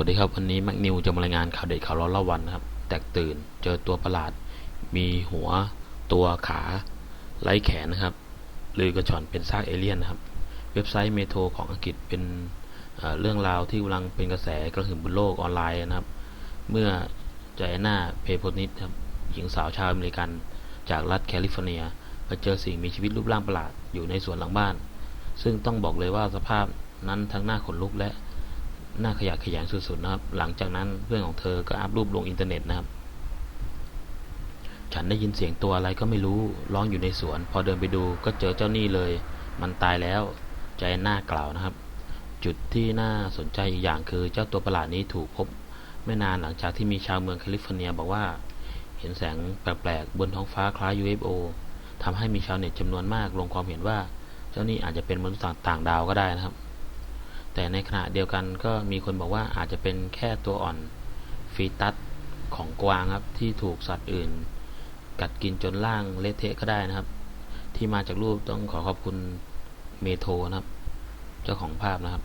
วัสดีครับ วันนี้แม็กนิวจะมารายงานข่าวเด็ดข่าวร้อนล่าวันนะครับ แตกตื่นเจอตัวประหลาด มีหัว ตัวขาไร้แขนนะครับลือกระชอนเป็นซากเอเลี่ยนนะครับ เว็บไซต์เมโทรของอังกฤษเป็นเเรื่องราวที่กำลังเป็นกระแสกระหึ่มบนโลกออนไลน์นะครับ เมื่อจอาน่าเพโพนิสครับหญิงสาวชาวอเมริกันจากรัฐแคลิฟอร์เนียมาเจอสิ่งมีชีวิตรูปร่างประหลาดอยู่ในสวนหลังบ้าน ซึ่งต้องบอกเลยว่าสภาพนั้นทั้งหน้าขนลุกและ น่าขยะขยงสุดๆนะครับ หลังจากนั้นเพื่อนของเธอก็อัพรูปลงอินเทอร์เน็ตนะครับ ฉันได้ยินเสียงตัวอะไรก็ไม่รู้ร้องอยู่ในสวน พอเดินไปดูก็เจอเจ้านี่เลย มันตายแล้วใจน่ากล่าวนะครับ จุดที่น่าสนใจอีกอย่างคือเจ้าตัวประหลาดนี้ถูกพบ ไม่นานหลังจากที่มีชาวเมืองแคลิฟอร์เนียบอกว่า เห็นแสงแปลกๆบนท้องฟ้าคล้าย UFO ทำให้มีชาวเน็ตจำนวนมากลงความเห็นว่า เจ้านี่อาจจะเป็นมนุษย์ต่างดาวก็ได้นะครับ แต่ในขณะเดียวกันก็มีคนบอกว่าอาจจะเป็นแค่ตัวอ่อนฟีตัสของกวางครับที่ถูกสัตว์อื่น กัดกินจนล่างเละเทะก็ได้นะครับ ที่มาจากรูปต้องขอขอบคุณเมโทนะครับ เจ้าของภาพนะครับ